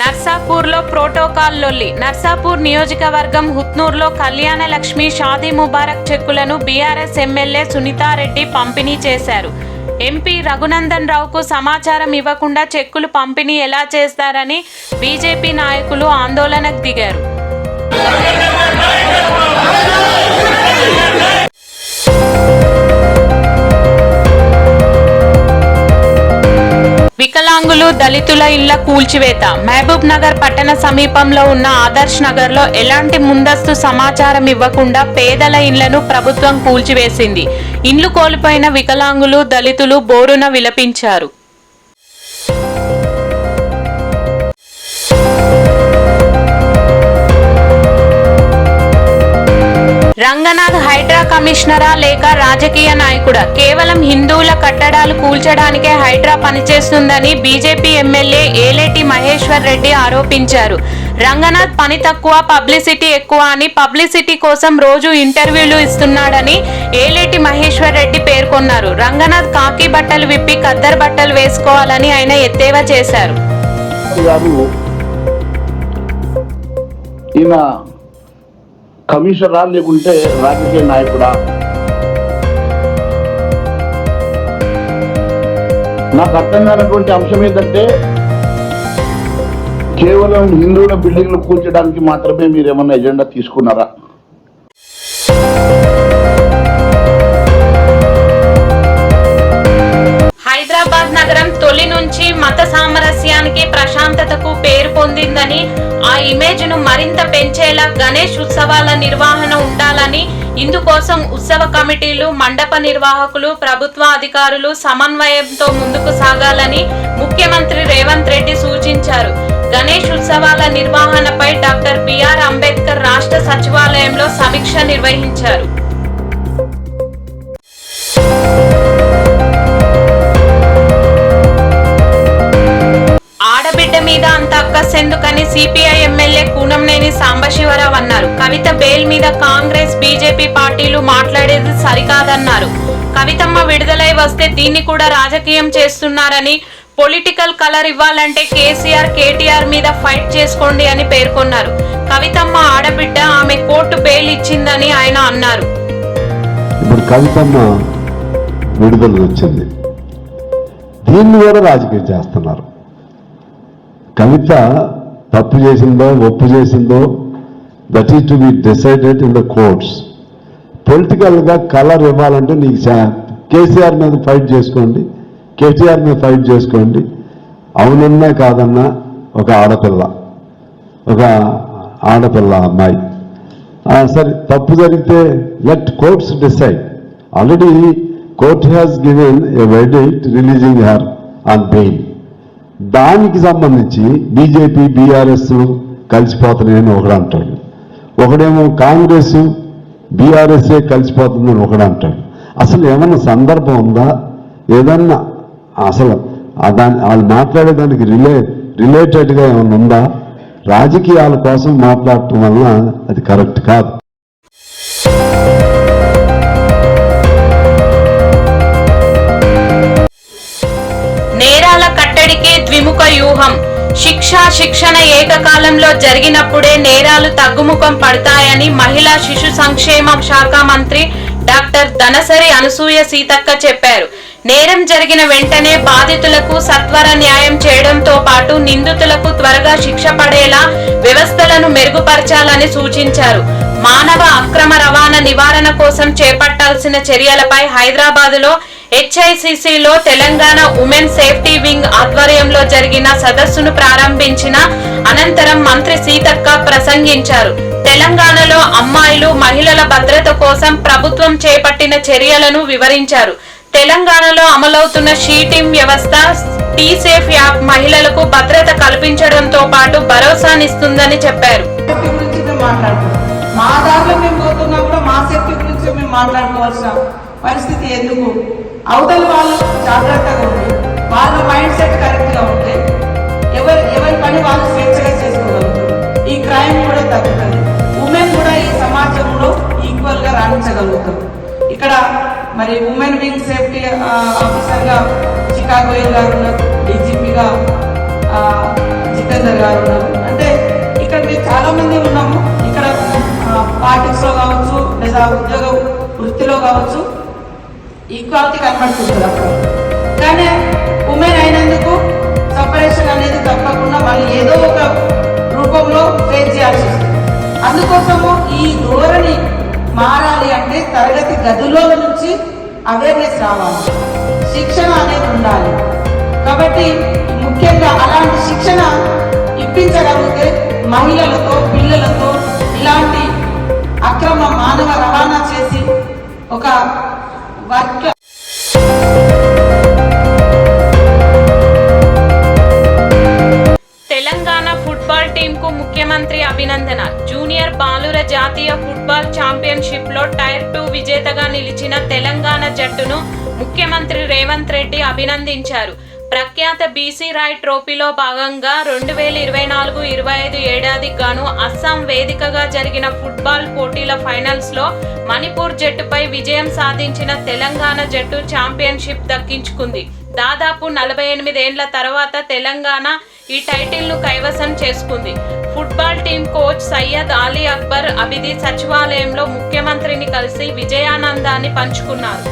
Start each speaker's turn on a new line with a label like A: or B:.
A: నర్సాపూర్లో protocol లొల్లి. నర్సాపూర్ నియోజకవర్గం హుత్నూర్లో కళ్యాణ లక్ష్మి షాదీ ముబారక్ చెక్కులను బీఆర్ఎస్ ఎమ్మెల్యే సునీతారెడ్డి పంపిణీ చేశారు. ఎంపీ రఘునందన్ రావుకు సమాచారం ఇవ్వకుండా చెక్కులు పంపిణీ ఎలా చేస్తారని బీజేపీ నాయకులు ఆందోళనకు దిగారు. వికలాంగులు దళితుల ఇళ్ళ కూల్చివేత. మహబూబ్ నగర్ పట్టణ సమీపంలో ఉన్న ఆదర్శ్ నగర్లో ఎలాంటి ముందస్తు సమాచారం ఇవ్వకుండా పేదల ఇళ్ళను ప్రభుత్వం కూల్చివేసింది. ఇండ్లు కోల్పోయిన వికలాంగులు దళితులు బోరున విలపించారు. రంగనాథ్ హైడ్రా కమిషనరా లేక రాజకీయ నాయకుడా? కేవలం హిందువుల కట్టడాలు కూల్చడానికే హైడ్రా పనిచేస్తుందని బీజేపీ ఎమ్మెల్యే ఏలేటి మహేశ్వర్ రెడ్డి ఆరోపించారు. రంగనాథ్ పని తక్కువ పబ్లిసిటీ ఎక్కువ అని పబ్లిసిటీ కోసం రోజు ఇంటర్వ్యూలు ఇస్తున్నాడని ఏలేటి మహేశ్వర్ రెడ్డి పేర్కొన్నారు. రంగనాథ్ కాకి బట్టలు విప్పి ఖద్దరు బట్టలు వేసుకోవాలని ఆయన ఎత్తేవా చేశారు.
B: ఈయన కమిషనరా లేకుంటే రాజకీయ నాయకుడా? నాకు అర్థం కానటువంటి అంశం ఏంటంటే కేవలం హిందువుల బిల్డింగ్లు కూల్చడానికి మాత్రమే మీరు ఏమన్నా ఎజెండా తీసుకున్నారా?
A: ఇమేజ్ను మరింత పెంచేలా గణేష్ ఉత్సవాల నిర్వహణ ఉండాలని ఇందుకోసం ఉత్సవ కమిటీలు మండప నిర్వాహకులు ప్రభుత్వ అధికారులు సమన్వయంతో ముందుకు సాగాలని ముఖ్యమంత్రి రేవంత్ రెడ్డి సూచించారు. గణేష్ ఉత్సవాల నిర్వహణపై డాక్టర్ బిఆర్ అంబేద్కర్ రాష్ట్ర సచివాలయంలో సమీక్ష నిర్వహించారు. అని సిపిఐ ఎమ్మెల్యే కూనంనేని సాంబశివరావు అన్నారు. కవిత బెయిల్ మీద కాంగ్రెస్ బీజేపీ పార్టీలు మాట్లాడేది సరికాదన్నారు. కవితమ్మ విడుదలై వస్తే దీన్ని కూడా రాజకీయం చేస్తున్నారని పొలిటికల్ కలర్ ఇవ్వాలంటే కేసీఆర్ కేటీఆర్ మీద ఫైట్ చేసుకోండి అని పేర్కొన్నారు. కవితమ్మ ఆడబిడ్డ ఆమె కోర్టు బెయిల్ ఇచ్చిందని ఆయన అన్నారు.
C: ఇప్పుడు కవితమ్మ విడుదల వచ్చింది. దీన్ని కూడా రాజకీయం చేస్తున్నారు. కవిత తప్పు చేసిందో ఒప్పు చేసిందో that is to be decided in the courts పొలిటికల్గా కలర్ ఇవ్వాలంటే నీకు చా- కేసీఆర్ మీద ఫైట్ చేసుకోండి కేటీఆర్ మీద ఫైట్ చేసుకోండి. అవునన్నా కాదన్నా ఒక ఆడపిల్ల ఒక ఆడపిల్ల అమ్మాయి. సరే తప్పు జరిగితే let courts decide already court has given a verdict releasing her on bail దానికి సంబంధించి బీజేపీ బీఆర్ఎస్ కలిసిపోతున్నాయని ఒకడు అంటాడు. ఒకడేమో కాంగ్రెస్ బీఆర్ఎస్ఏ కలిసిపోతుందని ఒకడు అంటాడు. అసలు ఏమన్నా సందర్భం ఉందా? ఏదన్నా అసలు దాని వాళ్ళు మాట్లాడేదానికి రిలే రిలేటెడ్గా ఏమైనా ఉందా? రాజకీయాల కోసం మాట్లాడటం వలన అది కరెక్ట్ కాదు.
A: ద్విముఖ వ్యూహం శిక్ష శిక్షణ ఏకకాలంలో జరిగినప్పుడే నేరాలు తగ్గుముఖం పడతాయని మహిళా శిశు సంక్షేమ శాఖ మంత్రి డాక్టర్ ధనసరి అనసూయ సీతక్క చెప్పారు. నేరం జరిగిన వెంటనే బాధితులకు సత్వర న్యాయం చేయడంతో పాటు నిందితులకు త్వరగా శిక్ష పడేలా వ్యవస్థలను మెరుగుపరచాలని సూచించారు. మానవ అక్రమ రవాణా నివారణ కోసం చేపట్టాల్సిన చర్యలపై హైదరాబాదులో హెచ్ఐసిసిలో తెలంగాణ ఉమెన్ సేఫ్టీ వింగ్ ఆధ్వర్యంలో జరిగిన సదస్సును ప్రారంభించిన అనంతరం మంత్రి సీతక్క ప్రసంగించారు. తెలంగాణలో అమ్మాయిలు మహిళల భద్రత కోసం ప్రభుత్వం చేపట్టిన చర్యలను వివరించారు. తెలంగాణలో అమలవుతున్న షీటింగ్ వ్యవస్థ టీ సేఫ్ యాప్ మహిళలకు భద్రత కల్పించడంతో పాటు భరోసానిస్తుందని చెప్పారు.
D: మా దారిలో మేము పోతున్నా కూడా మా సేఫ్టీ గురించి మేము మాట్లాడుకోవాల్సిన పరిస్థితి ఎందుకు? అవతల వాళ్ళు జాగ్రత్తగా ఉండి వాళ్ళ మైండ్ సెట్ కరెక్ట్గా ఉంటే ఎవరి ఎవరి పని వాళ్ళు స్వేచ్ఛగా చేసుకోగలుగుతారు ఈ క్రైమ్ కూడా తగ్గుతుంది. ఉమెన్ కూడా ఈ సమాజంలో ఈక్వల్గా రాణించగలుగుతారు. ఇక్కడ మరి ఉమెన్ వింగ్ సేఫ్టీ ఆఫీసర్గా చికాగో గారు ఉన్నారు డీజీపీగా జితేందర్ గారు ఉన్నారు. అంటే ఇక్కడ మేము చాలా మంది ఉన్నాము. ఇక్కడ పార్టీస్లో కావచ్చు లేదా ఉద్యోగ వృత్తిలో కావచ్చు. ఈక్వాలిటీ కనబడుతుంది అప్పుడు కానీ ఉమెన్ అయినందుకు సపరేషన్ అనేది తప్పకుండా వాళ్ళు ఏదో ఒక రూపంలో ఫేస్ చేయాల్సి వస్తుంది. అందుకోసము ఈ ధోరణి మారాలి అంటే తరగతి గదుల్లో నుంచి అవేర్నెస్ రావాలి. శిక్షణ అనేది ఉండాలి. కాబట్టి ముఖ్యంగా అలాంటి శిక్షణ ఇప్పించగలిగితే మహిళలతో పిల్లలతో ఇలాంటి అక్రమ మానవ రవాణా చేసి ఒక వర్క్
A: తెలంగాణ ఫుట్బాల్ టీంకు ముఖ్యమంత్రి అభినందన. జూనియర్ బాలుర జాతీయ ఫుట్బాల్ ఛాంపియన్షిప్లో టైర్ టూ విజేతగా నిలిచిన తెలంగాణ జట్టును ముఖ్యమంత్రి రేవంత్ రెడ్డి అభినందించారు. ప్రఖ్యాత బీసీ రాయ్ ట్రోఫీలో భాగంగా రెండు వేల ఇరవై నాలుగు ఇరవై ఐదు ఏడాదికి గాను అస్సాం వేదికగా జరిగిన ఫుట్బాల్ పోటీల ఫైనల్స్లో మణిపూర్ జట్టుపై విజయం సాధించిన తెలంగాణ జట్టు ఛాంపియన్షిప్ దక్కించుకుంది. దాదాపు నలభై ఎనిమిదేండ్ల తర్వాత తెలంగాణ ఈ టైటిల్ను కైవసం చేసుకుంది. Football team coach Syed Ali Akbar Abidi సచివాలయంలో ముఖ్యమంత్రిని కలిసి విజయానందాన్ని పంచుకున్నారు.